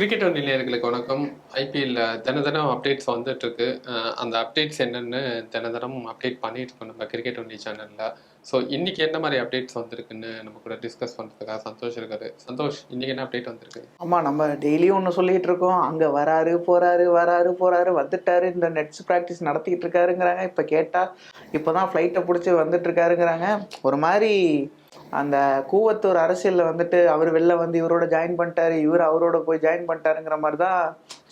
Cricket வண்டி நேயர்களுக்கு வணக்கம். ஐபிஎல்ல தினதினம் அப்டேட்ஸ் வந்துட்டு இருக்கு. அந்த அப்டேட்ஸ் என்னன்னு தினதினம் அப்டேட் பண்ணிட்டு இருக்கோம் நம்ம கிரிக்கெட் ஒன்றிய சேனல்ல ஸோ இன்னைக்கு என்ன மாதிரி அப்டேட்ஸ் வந்திருக்குன்னு நம்ம கூட டிஸ்கஸ் பண்ணுறதுக்காக சந்தோஷ் இருக்காரு. சந்தோஷ் இன்னைக்கு என்ன அப்டேட் வந்திருக்கு? ஆமாம் நம்ம டெய்லியும் ஒன்று சொல்லிட்டு இருக்கோம். அங்கே வராரு போறாரு வராரு போறாரு வந்துட்டாரு. இந்த நெட்ஸ் ப்ராக்டிஸ் நடத்திக்கிட்டு இருக்காருங்கிறாங்க. இப்போ கேட்டால் இப்போ தான் ஃப்ளைட்டை பிடிச்சி வந்துட்டு இருக்காருங்கிறாங்க. ஒரு மாதிரி அந்த கூவத்தூர் அரசியலில் வந்துட்டு அவர் வெளில வந்து இவரோட ஜாயின் பண்ணிட்டாரு இவர் அவரோட போய் ஜாயின் பண்ணிட்டாருங்கிற மாதிரி தான்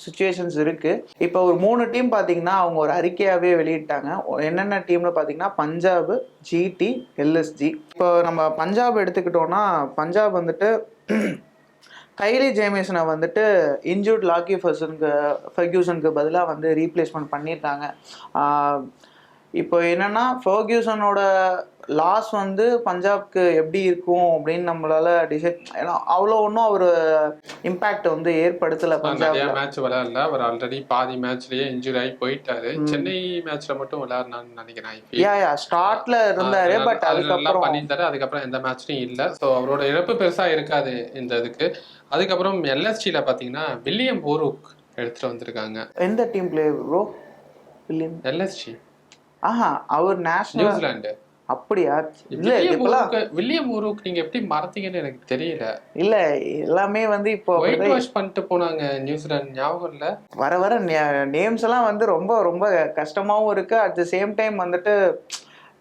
சுச்சுவேஷன்ஸ் இருக்குது இப்போ ஒரு மூணு டீம் பார்த்தீங்கன்னா அவங்க ஒரு அறிக்கையாகவே வெளியிட்டாங்க. என்னென்ன டீம்னு பார்த்தீங்கன்னா பஞ்சாப் ஜிடி எல்எஸ்ஜி இப்போ நம்ம பஞ்சாப் எடுத்துக்கிட்டோம்னா பஞ்சாப் வந்துட்டு கைலி ஜேமிசனை வந்துட்டு இன்ஜூர்ட் லாக்கி ஃபர்சனுக்கு ஃபர்கியூசனுக்கு பதிலாக வந்து ரீப்ளேஸ்மெண்ட் பண்ணியிருக்காங்க. இப்போ என்னன்னா ஃபர்கியூசனோட லாஸ் வந்து பஞ்சாப்க்கு எப்படி இருக்கும் அப்படின்னு நம்மளால டிசைட் ஏன்னா அவ்வளோ ஒன்றும் அவர் இம்பேக்ட் வந்து ஏற்படுத்தலை நிறைய பஞ்சாப்ல. மேட்ச் விளையாடல. அவர் ஆல்ரெடி பாதி மேட்ச்லயே இன்ஜுரி ஆகி போயிட்டாரு. சென்னை மேட்ச்ல மட்டும் விளையாடினான்னு நினைக்கிறேன் யா யா ஸ்டார்ட்ல இருந்தாரு பட் அதுக்கப்புறம் பண்ணியிருந்தாரு அதுக்கப்புறம் எந்த மேட்ச்லயும் இல்ல. ஸோ அவரோட இழப்பு பெருசா இருக்காது இந்த இதுக்கு. அதுக்கப்புறம் எல்எஸ்டில பாத்தீங்கன்னா வில்லியம் போரூக் எடுத்துட்டு வந்திருக்காங்க. எந்த team play bro William. LST. ஆஹா அவர் நேஷனல் நியூசிலாந்து அப்படியா? இல்ல ஊருக்கு வில்லியம் ஊருக்கு நீங்க எப்படி மறந்தீங்கன்னு எனக்கு தெரியல. இல்ல எல்லாமே வந்து இப்போ ஒயிட் வாஷ் பண்ணிட்டு போனாங்க நியூசிலாந்து ஞாபகம் இல்ல? வர வர நேம்ஸ் எல்லாம் வந்து ரொம்ப ரொம்ப கஷ்டமாவும் இருக்கு. அட் த சேம் டைம் வந்துட்டு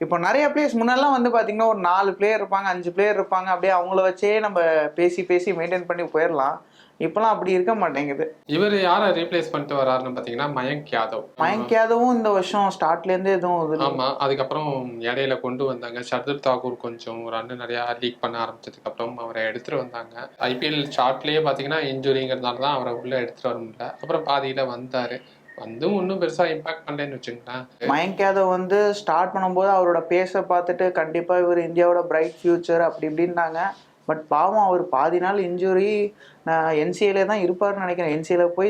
இப்போ நிறைய பிளேயர்ஸ் முன்னெல்லாம் வந்து பாத்தீங்கன்னா ஒரு நாலு பிளேயர் இருப்பாங்க அஞ்சு பிளேயர் இருப்பாங்க. அப்படியே அவங்கள வச்சே நம்ம பேசி பேசி மெயின்டைன் பண்ணி போயிடலாம் இப்போலாம் அப்படி இருக்க மாட்டேங்குது. இவர் யாரை ரீப்ளேஸ் பண்ணிட்டு வராருன்னு பாத்தீங்கன்னா மயங்க் யாதவ். மயங்க் யாதவும் இந்த வருஷம் ஸ்டார்ட்ல இருந்தே எதுவும் ஆமா அதுக்கப்புறம் இடையில கொண்டு வந்தாங்க. ஷர்துல் தாக்கூர் கொஞ்சம் ரன் நிறைய லீக் பண்ண ஆரம்பிச்சதுக்கு அப்புறம் அவரை எடுத்துட்டு வந்தாங்க. ஐபிஎல் சார்ட்லயே பாத்தீங்கன்னா இன்ஜுரிங்கிறதுனால தான் அவரை உள்ள எடுத்துட்டு வர முடியல. அப்புறம் பாதியில வந்தாரு. வந்தும் ஒன்றும் பெருசா இம்பாக்ட் பண்ணலன்னு வச்சுங்களேன் மயங்க் யாதவ் வந்து ஸ்டார்ட் பண்ணும்போது அவரோட பேஸை பார்த்துட்டு கண்டிப்பா இவர் இந்தியாவோட பிரைட் ஃபியூச்சர் அப்படி இப்படின்னாங்க. பட் பாவம் அவர் பாதி நாள் இன்ஜுரி நான் என்சிஏல தான் இருப்பாருன்னு நினைக்கிறேன். என்சிஏல போய்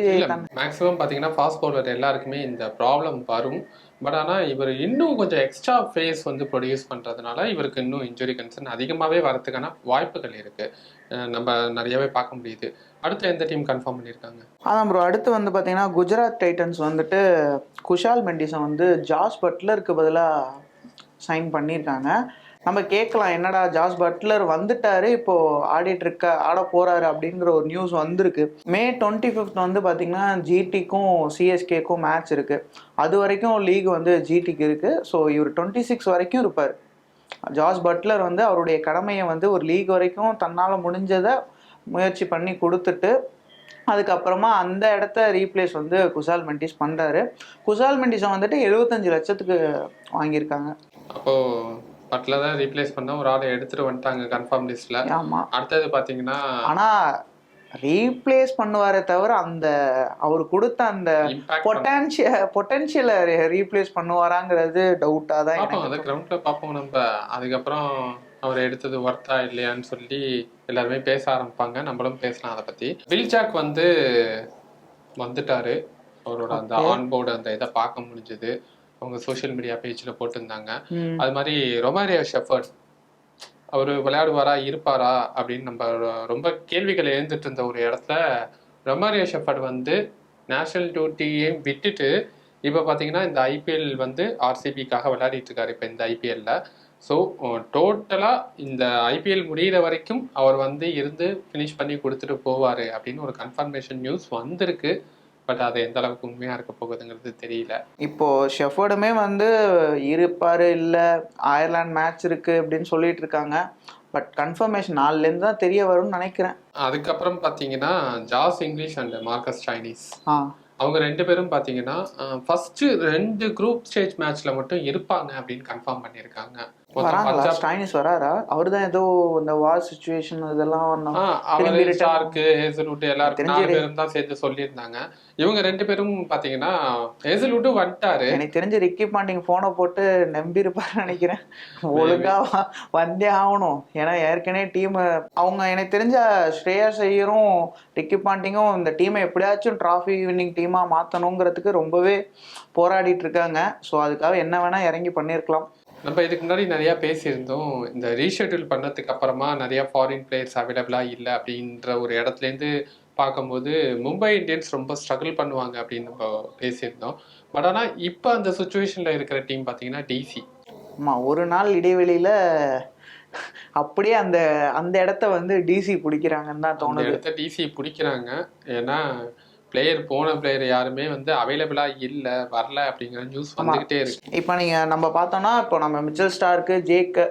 மேக்ஸிமம் பாத்தீங்கன்னா ஃபாஸ்ட் பவுலர் எல்லாருக்குமே இந்த ப்ராப்ளம் வரும். பட் ஆனா இவர் இன்னும் கொஞ்சம் எக்ஸ்ட்ரா ஃபேஸ் வந்து ப்ரொடியூஸ் பண்றதுனால இவருக்கு இன்னும் இன்ஜுரி கன்சர்ன் அதிகமாவே வரதுக்கான வாய்ப்புகள் இருக்கு. அஹ் நம்ம நிறையவே பார்க்க முடியுது. அடுத்து எந்த டீம் கன்ஃபார்ம் பண்ணியிருக்காங்க? அதான் ப்ரோ அடுத்து வந்து பார்த்தீங்கன்னா குஜராத் டைட்டன்ஸ் வந்துட்டு குஷால் மெண்டிஸை வந்து ஜாஸ் பட்லருக்கு பதிலாக சைன் பண்ணியிருக்காங்க. நம்ம கேட்கலாம் என்னடா ஜாஸ் பட்லர் வந்துட்டாரு இப்போ ஆடிட்டு இருக்க ஆட போறாரு அப்படிங்கிற ஒரு நியூஸ் வந்திருக்கு. மே டுவெண்ட்டி ஃபிஃப்த் வந்து பார்த்தீங்கன்னா ஜிடிக்கும் சிஎஸ்கேக்கும் மேட்ச் இருக்கு. அது வரைக்கும் லீக் வந்து ஜிடிக்கு இருக்கு. ஸோ இவர் டுவெண்ட்டி சிக்ஸ் வரைக்கும் இருப்பார். ஜாஸ் பட்லர் வந்து அவருடைய கடமையை வந்து ஒரு லீக் வரைக்கும் தன்னால் முடிஞ்சதை முயற்சி பண்ணி கொடுத்துட்டு அதுக்கப்புறமா அந்த இடத்த ரீப்ளேஸ் வந்து குசால் மெண்டிஸ் பண்ணுறாரு குசால் மெண்டிஸை வந்துட்டு எழுபத்தஞ்சு லட்சத்துக்கு வாங்கியிருக்காங்க. அப்போது பட்ல தான் ரீப்ளேஸ் பண்ண ஒரு ஆளை எடுத்துட்டு வந்துட்டாங்க கன்ஃபார்ம் லிஸ்ட்ல ஆமாம் அடுத்தது பாத்தீங்கன்னா ஆனால் ரீப்ளேஸ் பண்ணுவாரே தவிர அந்த அவர் கொடுத்த அந்த பொட்டான்ஷியல் பொட்டன்ஷியலை ரீப்ளேஸ் பண்ணுவாராங்கிறது டவுட்டாக தான் பார்ப்போம் அதை கிரவுண்ட்ல பார்ப்போம் நம்ம. அதுக்கப்புறம் அவர் எடுத்தது ஒர்த்தா இல்லையான்னு சொல்லி எல்லாருமே பேச ஆரம்பிப்பாங்க. நம்மளும் பேசலாம் அதை பத்தி. வில் ஜாக் வந்து வந்துட்டாரு. அவரோட அந்த ஆன் போர்டு அந்த இதை பார்க்க முடிஞ்சது. அவங்க சோஷியல் மீடியா பேஜ்ல போட்டிருந்தாங்க. அது மாதிரி ரொமாரியோ ஷெஃபர்ட் அவர் விளையாடுவாரா இருப்பாரா அப்படின்னு நம்ம ரொம்ப கேள்விகள் எழுந்துட்டு இருந்த ஒரு இடத்துல ரொமாரியோ ஷெஃபர்ட் வந்து நேஷனல் டியூட்டியையும் விட்டுட்டு இப்போ பார்த்தீங்கன்னா இந்த ஐபிஎல் வந்து ஆர்சிபிக்காக விளையாடிட்டு இருக்காரு இப்போ இந்த ஐபிஎல்ல ஸோ டோட்டலாக இந்த ஐபிஎல் முடியிற வரைக்கும் அவர் வந்து இருந்து ஃபினிஷ் பண்ணி கொடுத்துட்டு போவார் அப்படின்னு ஒரு கன்ஃபர்மேஷன் நியூஸ் வந்திருக்கு. பட் அது எந்த அளவுக்கு உண்மையாக இருக்க போகுதுங்கிறது தெரியல. இப்போ ஷெஃபர்டுமே வந்து இருப்பாரு இல்லை அயர்லாந்து மேட்ச் இருக்கு அப்படின்னு சொல்லிட்டு இருக்காங்க. பட் கன்ஃபர்மேஷன் நாலுலேருந்து தான் தெரிய வரும்னு நினைக்கிறேன். அதுக்கப்புறம் பார்த்தீங்கன்னா Josh Inglis and Marcus Stoinis. அவங்க ரெண்டு பேரும் பார்த்தீங்கன்னா ஃபர்ஸ்ட் ரெண்டு குரூப் ஸ்டேஜ் மேட்ச்ல மட்டும் இருப்பாங்க அப்படின்னு கன்ஃபார்ம் பண்ணியிருக்காங்க. வராங்களா? ஸ்டைனிஸ் வராரா? அவர் தான் ஏதோ இந்த வார் சுச்சுவேஷன் இதெல்லாம் அவரு ஸ்டார்க்கு ஹேசல்வுட் எல்லாரும் நாலு பேரும் தான் சேர்த்து சொல்லியிருந்தாங்க. இவங்க ரெண்டு பேரும் பாத்தீங்கன்னா ஹேசல்வுட் வந்துட்டாரு. எனக்கு தெரிஞ்சு ரிக்கி பாண்டிங் போனை போட்டு நம்பி இருப்பாருன்னு நினைக்கிறேன் ஒழுங்கா வந்தே ஆகணும். ஏன்னா ஏற்கனவே டீம் அவங்க எனக்கு தெரிஞ்ச ஸ்ரேயா ஐயரும் ரிக்கி பாண்டிங்கும் இந்த டீமை எப்படியாச்சும் டிராஃபி வின்னிங் டீமா மாத்தணுங்கிறதுக்கு ரொம்பவே போராடிட்டு இருக்காங்க. ஸோ அதுக்காக என்ன வேணா இறங்கி பண்ணியிருக்கலாம். நம்ம இதுக்கு முன்னாடி நிறைய பேசியிருந்தோம். இந்த ரீஷெட்யூல் பண்ணதுக்கு அப்புறமா நிறைய ஃபாரின் பிளேயர்ஸ் அவைலபிளா இல்லை அப்படின்ற ஒரு இடத்துல இருந்து பார்க்கும்போது மும்பை இந்தியன்ஸ் ரொம்ப ஸ்ட்ரகிள் பண்ணுவாங்க அப்படின்னு நம்ம பேசியிருந்தோம். பட் ஆனால் இப்போ அந்த சுச்சுவேஷனில் இருக்கிற டீம் பார்த்தீங்கன்னா டிசி ஆமாம் ஒரு நாள் இடைவெளியில் அப்படியே அந்த அந்த இடத்த வந்து டிசி பிடிக்கிறாங்கன்னு தான் தோணுது. இடத்த டிசி பிடிக்கிறாங்க. ஏன்னா பிளேயர் போன பிளேயர் யாருமே வந்து அவைலபிளாக இல்லை வரல அப்படிங்கிற நியூஸ் வந்துகிட்டே இருக்கு. இப்போ நீங்கள் நம்ம பார்த்தோம்னா இப்போ நம்ம மிச்சல் ஸ்டார்க்கு ஜேக்கு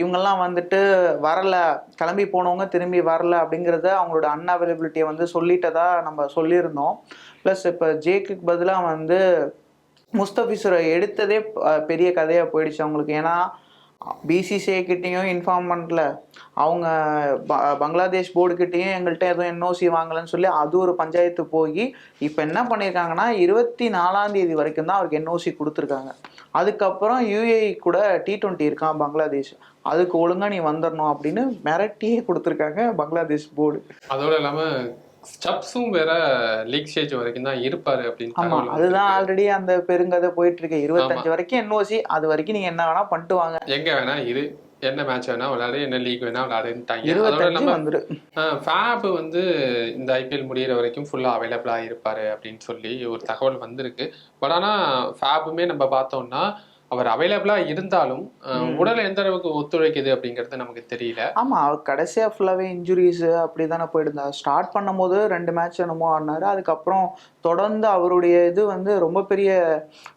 இவங்கெல்லாம் வந்துட்டு வரல. கிளம்பி போனவங்க திரும்பி வரல அப்படிங்கிறத அவங்களோட அன்அவைலபிலிட்டியை வந்து சொல்லிட்டதா நம்ம சொல்லியிருந்தோம். ப்ளஸ் இப்போ ஜேக்குக்கு பதிலாக வந்து முஸ்தபிசுரை எடுத்ததே பெரிய கதையாக போயிடுச்சு அவங்களுக்கு. ஏன்னா பிசிசிஐ கிட்டேயும் இன்ஃபார்ம் பண்ணல. அவங்க ப- பங்களாதேஷ் போர்டு கிட்டேயும் எங்கள்கிட்ட எதுவும் என்ஓசி வாங்கலைன்னு சொல்லி அது ஒரு பஞ்சாயத்து போய் இப்போ என்ன பண்ணியிருக்காங்கன்னா இருபத்தி நாலாம் தேதி வரைக்கும் தான் அவருக்கு என்ஓசி கொடுத்துருக்காங்க. அதுக்கப்புறம் யூஏஇ கூட டி ட்வெண்ட்டி இருக்கான் பங்களாதேஷ். அதுக்கு ஒழுங்காக நீ வந்துடணும் அப்படின்னு மிரட்டியே கொடுத்துருக்காங்க பங்களாதேஷ் போர்டு. அதோட இல்லாமல் ஸ்டப்ஸும் வேற லீக் ஸ்டேஜ் வரைக்கும் தான் இருப்பாரு அப்படின்னு ஆமா அதுதான். ஆல்ரெடி அந்த பெருங்கதை போயிட்டு இருக்கு இருபத்தஞ்சு வரைக்கும் என்ஓசி அது வரைக்கும் நீங்க என்ன வேணா பண்ணிட்டு வாங்க. எங்க வேணா இரு. என்ன மேட்ச் வேணா விளையாடு என்ன லீக் வேணா விளையாடுன்ட்டாங்க. அதோட வந்துரு. ஃபேப் வந்து இந்த ஐபிஎல் முடியிற வரைக்கும் ஃபுல்லாக அவைலபிளாக இருப்பாரு அப்படின்னு சொல்லி ஒரு தகவல் வந்திருக்கு. பட் ஆனால் ஃபேப்புமே நம்ம பார்த்தோம்னா அவர் அவைலபிளாக இருந்தாலும் உடல் எந்த அளவுக்கு ஒத்துழைக்குது அப்படிங்கிறது நமக்கு தெரியல. ஆமா அவர் கடைசியா ஃபுல்லாவே இன்ஜுரிஸ் அப்படி தானே போயிருந்தா ஸ்டார்ட் பண்ணும்போது ரெண்டு மேட்ச் என்னமோ ஆடினாரு. அதுக்கப்புறம் தொடர்ந்து அவருடைய இது வந்து ரொம்ப பெரிய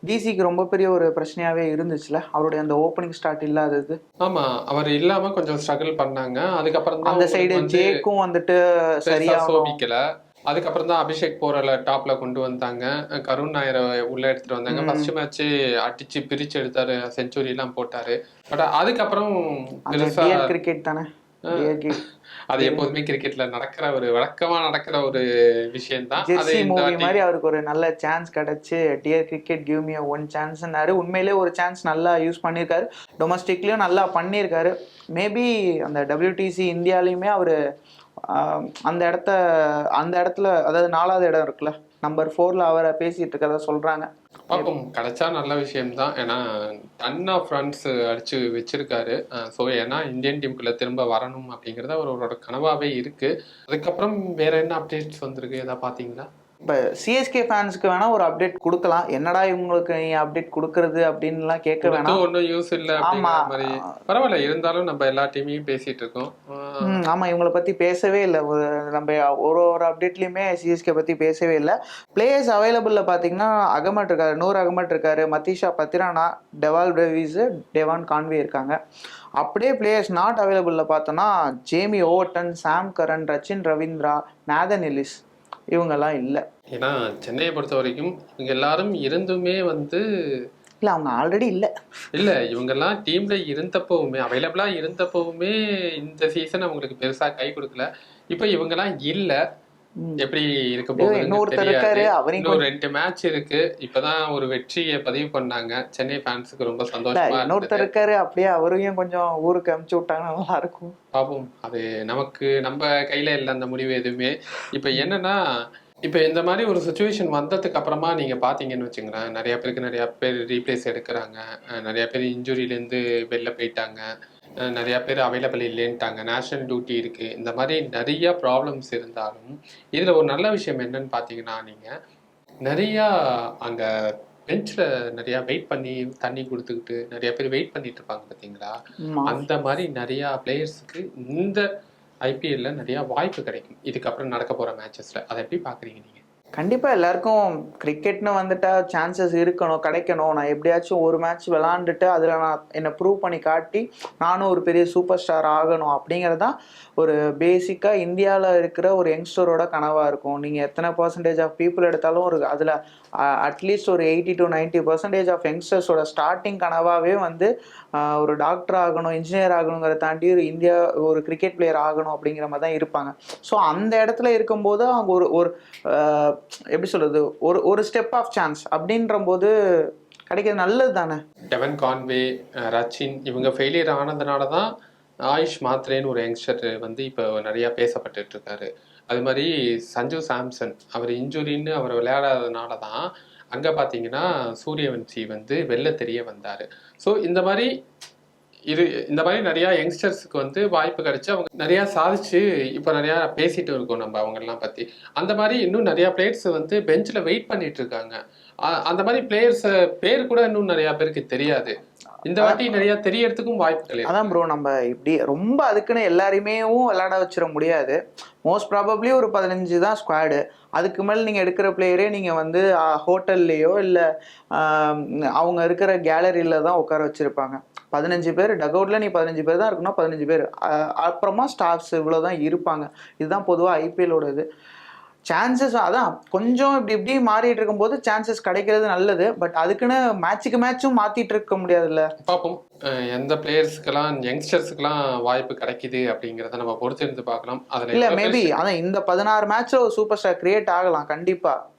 டிசிக்கு ரொம்ப பெரிய ஒரு பிரச்சனையாவே இருந்துச்சுல? அவருடைய அந்த ஓப்பனிங் ஸ்டார்ட் இல்லாதது. ஆமா அவர் இல்லாம கொஞ்சம் ஸ்ட்ரகிள் பண்ணாங்க. அதுக்கப்புறம் அந்த சைடு ஜேக்கும் வந்துட்டு சரியா சோபிக்கல. அதுக்கப்புறம் தான் அபிஷேக் போறல டாப்ல கொண்டு வந்தாங்க கருண் நாயரை உள்ள எடுத்துட்டு வந்தாங்க. ஃபர்ஸ்ட் மேட்ச் அடிச்சு பிரிச்சு எடுத்தாரு செஞ்சுரி எல்லாம் போட்டாரு. பட் அதுக்கப்புறம் கிரிக்கெட் தானே? அது எப்போதுமே கிரிக்கெட்ல நடக்கிற ஒரு வழக்கமா நடக்கிற ஒரு விஷயம் தான் மூவி மாதிரி அவருக்கு ஒரு நல்ல சான்ஸ் கிடைச்சு dear cricket give me one சான்ஸ்னாரு உண்மையிலே ஒரு சான்ஸ் நல்லா யூஸ் பண்ணியிருக்காரு. டொமஸ்டிக்லயும் நல்லா பண்ணியிருக்காரு. மேபி அந்த டபிள்யூடிசி இந்தியாலையுமே அவர் அந்த இடத்த அந்த இடத்துல அதாவது நாலாவது இடம் இருக்குல்ல நம்பர் ஃபோர்ல அவரை பேசிட்டு இருக்கிறத சொல்றாங்க. பார்ப்போம். கிடைச்சா நல்ல விஷயம் தான் ஏன்னா டன் ஆஃப் ரன்ஸ் அடிச்சு வச்சிருக்காரு. ஸோ ஏன்னா இந்தியன் டீமுக்குள்ள திரும்ப வரணும் அப்படிங்கிறது அவரோட கனவாவே இருக்கு. அதுக்கப்புறம் வேற என்ன அப்டேட்ஸ் வந்திருக்கு? எதாவது பாத்தீங்களா இப்போ சிஎஸ்கே ஃபேன்ஸ்க்கு வேணா ஒரு அப்டேட் கொடுக்கலாம். என்னடா இவங்களுக்கு நீ அப்டேட் கொடுக்கறது அப்படின்லாம் கேட்க வேணாம். ஒன்றும் யூஸ் இல்லை அப்படிங்கிற ஆமா. மாதிரி. பரவாயில்ல இருந்தாலும் நம்ம எல்லா டீமையும் பேசிட்டு இருக்கோம். ஆமாம் இவங்கள பற்றி பேசவே இல்லை. நம்ம ஒரு ஒரு அப்டேட்லேயுமே சிஎஸ்கே பற்றி பேசவே இல்லை. பிளேயர்ஸ் அவைலபிளில் பார்த்தீங்கன்னா அகமட் இருக்காரு நூறு அகமட் இருக்காரு மத்திஷா பத்திரானா டெவால் டெவிஸு டெவான் கான்வே இருக்காங்க. அப்படியே பிளேயர்ஸ் நாட் அவைலபிளில் பார்த்தோன்னா Jamie Overton Sam Curran Rachin Ravindra Nathan Ellis இவங்கெல்லாம் இல்லை. ஏன்னா சென்னையை பொறுத்த வரைக்கும் இவங்க எல்லாரும் இருந்துமே வந்து இல்லை அவங்க ஆல்ரெடி இல்லை. இல்ல இவங்கெல்லாம் டீம்ல இருந்தப்பவுமே அவைலபிளா இருந்தப்பவுமே இந்த சீசன் அவங்களுக்கு பெருசா கை கொடுக்கல. இப்ப இவங்கெல்லாம் இல்ல. எப்படி இருக்க தெரியாது. அவரையும் ரெண்டு மேட்ச் இருக்கு. இப்பதான் ஒரு வெற்றியை பதிவு பண்ணாங்க. சென்னை ஃபேன்ஸுக்கு ரொம்ப சந்தோஷமா இன்னொருத்தர் இருக்காரு அப்படியே அவரையும் கொஞ்சம் ஊருக்கு அமுச்சு விட்டாங்கன்னா நல்லா இருக்கும். பாப்போம். அது நமக்கு நம்ம கையில இல்லை அந்த முடிவு எதுவுமே. இப்ப என்னன்னா இப்ப இந்த மாதிரி ஒரு சுச்சுவேஷன் வந்ததுக்கு அப்புறமா நீங்க பாத்தீங்கன்னு வச்சுங்களேன் நிறைய பேருக்கு நிறைய பேர் ரீப்ளேஸ் எடுக்கிறாங்க. நிறைய பேர் இன்ஜுரியில இருந்து வெளில போயிட்டாங்க. நிறைய பேர் அவைலபிள் இல்லைன்ட்டாங்க. நேஷனல் டியூட்டி இருக்கு. இந்த மாதிரி நிறைய ப்ராப்ளம்ஸ் இருந்தாலும் இதுல ஒரு நல்ல விஷயம் என்னன்னு பாத்தீங்கன்னா நீங்க நிறைய அங்க பெஞ்ச்ல நிறைய வெயிட் பண்ணி தண்ணி கொடுத்துக்கிட்டு நிறைய பேர் வெயிட் பண்ணிட்டு இருப்பாங்க பாத்தீங்களா? ஆமா. அந்த மாதிரி நிறைய பிளேயர்ஸுக்கு இந்த ஐபிஎல்ல நிறைய வாய்ப்பு கிடைக்கும். இதுக்கப்புறம் நடக்க போற மேட்சஸ்ல அதை எப்படி பாக்குறீங்க நீங்க? கண்டிப்பாக எல்லாருக்கும் கிரிக்கெட்னு வந்துட்டா சான்சஸ் இருக்கணும் கிடைக்கணும். நான் எப்படியாச்சும் ஒரு மேட்ச் விளாண்டுட்டு அதில் நான் என்னை ப்ரூவ் பண்ணி காட்டி நானும் ஒரு பெரிய சூப்பர் ஸ்டார் ஆகணும் அப்படிங்கிறது தான் ஒரு பேசிக்காக இந்தியாவில் இருக்கிற ஒரு யங்ஸ்டரோட கனவாக இருக்கும். நீங்கள் எத்தனை பர்சன்டேஜ் ஆஃப் பீப்புள் எடுத்தாலும் ஒரு அதில் அட்லீஸ்ட் ஒரு eighty to ninety percentage of யங்ஸ்டர்ஸோட starting கனவாகவே வந்து ஒரு டாக்டர் ஆகணும் இன்ஜினியர் ஆகணுங்கிறத தாண்டி ஒரு இந்தியா ஒரு கிரிக்கெட் பிளேயர் ஆகணும் அப்படிங்கிற மாதிரி தான் இருப்பாங்க. ஸோ அந்த இடத்துல இருக்கும்போது அவங்க ஒரு ஒரு எப்படி சொல்றது ஒரு ஒரு ஸ்டெப் ஆஃப் சான்ஸ் அப்படின்ற போது கிடைக்கிறது நல்லது தானே? டெவன் கான்வே ரச்சின் இவங்க ஃபெயிலியர் ஆனதுனால தான் ஆயுஷ் மாத்ரேன்னு ஒரு யங்ஸ்டர் வந்து இப்போ நிறையா பேசப்பட்டுட்டு இருக்காரு அது மாதிரி சஞ்சு சாம்சன் அவர் இன்ஜுரின்னு அவர் விளையாடாததுனால தான் அங்கே பார்த்தீங்கன்னா சூரியவன்சி வந்து வெளில தெரிய வந்தார். ஸோ இந்த மாதிரி இது இந்த மாதிரி நிறைய யங்ஸ்டர்ஸ்க்கு வந்து வாய்ப்பு கிடைச்சு அவங்க நிறைய சாதிச்சு இப்போ நிறைய பேசிட்டு இருக்கோம் நம்ம அவங்கெல்லாம் பத்தி. அந்த மாதிரி இன்னும் நிறைய பிளேயர்ஸ் வந்து பெஞ்சில் வெயிட் பண்ணிட்டு இருக்காங்க. அந்த மாதிரி பிளேயர்ஸ் பேர் கூட இன்னும் நிறைய பேருக்கு தெரியாது. இந்த வாட்டி நிறைய தெரியறதுக்கும் இருக்கு. அதான் ப்ரோ நம்ம இப்படி ரொம்ப அதுக்குன்னு எல்லாரையுமே விளையாட வச்சிட முடியாது. மோஸ்ட் ப்ராபப்ளி ஒரு பதினஞ்சு தான் ஸ்குவாடு அதுக்கு மேலே நீங்கள் எடுக்கிற பிளேயரே நீங்கள் வந்து ஹோட்டல்லையோ இல்லை அவங்க இருக்கிற கேலரியில் தான் உட்கார வச்சுருப்பாங்க. பதினஞ்சு பேர் டக்அவுட்டில் நீ பதினஞ்சு பேர் தான் இருக்கணும் பதினஞ்சு பேர். அப்புறமா ஸ்டாஃப்ஸ் இவ்வளோ தான் இருப்பாங்க. இதுதான் பொதுவாக ஐபிஎல்லோட இது சான்சஸ் அதான் கொஞ்சம் இப்படி இப்படி மாறிட்டு இருக்கும்போது சான்சஸ் கிடைக்கிறது நல்லது. பட் அதுக்குன்னு மேட்சுக்கு மேட்சும் மாற்றிட்டு இருக்க முடியாதுல்ல. பார்ப்போம். எந்த பிளேயர்ஸ்க்கெல்லாம் யங்ஸ்டர்ஸ்க்கெல்லாம் வாய்ப்பு கிடைக்குது அப்படிங்கிறத நம்ம பொறுத்திருந்து பார்க்கலாம். அதில் இல்ல மேபி அதான் இந்த பதினாறு மேட்ச்ல ஒரு சூப்பர் ஸ்டார் கிரியேட் ஆகலாம் கண்டிப்பா. ஆஹ்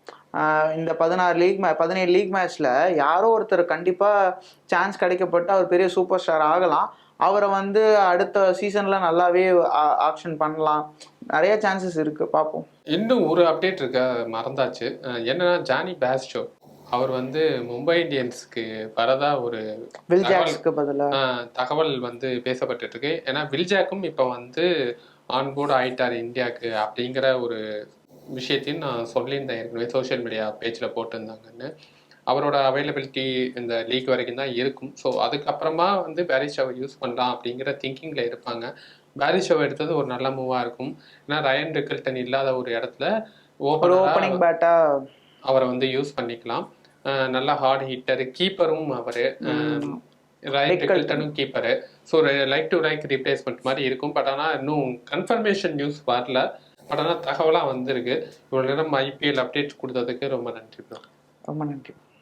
இந்த பதினாறு லீக் மே பதினேழு லீக் மேட்ச்ல யாரோ ஒருத்தர் கண்டிப்பா சான்ஸ் கிடைக்கப்பட்டு அவர் பெரிய சூப்பர் ஸ்டார் ஆகலாம். அவரை வந்து அடுத்த சீசன்ல நல்லாவே ஆக்ஷன் பண்ணலாம். நிறைய சான்சஸ் இருக்கு பார்ப்போம். இன்னும் ஒரு அப்டேட் இருக்க மறந்தாச்சு. என்னன்னா ஜானி பேஸ்டோ அவர் வந்து மும்பை இந்தியன்ஸ்க்கு வரதா ஒரு வில் ஜாக்ஸ்க்கு பதிலா? ஆஹ் தகவல் வந்து பேசப்பட்டுட்டு இருக்கு. ஏன்னா வில்ஜாக்கும் இப்போ வந்து ஆன்போர்டு ஆயிட்டார் இந்தியாவுக்கு அப்படிங்கிற ஒரு விஷயத்தையும் நான் சொல்லியிருந்தேன். ஏற்கனவே சோஷியல் மீடியா பேஜில் போட்டிருந்தாங்கன்னு. அவரோட அவைலபிலிட்டி இந்த லீக் வரைக்கும் தான் இருக்கும். ஸோ அதுக்கப்புறமா வந்து பேரிஷாவை யூஸ் பண்ணலாம் அப்படிங்கிற திங்கிங்கில் இருப்பாங்க. பேரிஷாவை எடுத்தது ஒரு நல்ல மூவாக இருக்கும். ஏன்னா ரயன் ரிக்கல்டன் இல்லாத ஒரு இடத்துல ஓப்பனிங் பேட்டா அவரை வந்து யூஸ் பண்ணிக்கலாம். நல்ல ஹார்ட் ஹிட்டர் கீப்பரும் அவரு. Right ரிக்கல்டனும் keeper so like to like replacement மாதிரி இருக்கும். பட் ஆனால் இன்னும் கன்ஃபர்மேஷன் நியூஸ் வரல. பட் தகவலாக வந்திருக்கு. இவ்வளோ நேரம் ஐபிஎல் அப்டேட் கொடுத்ததுக்கு ரொம்ப நன்றி ரொம்ப நன்றி.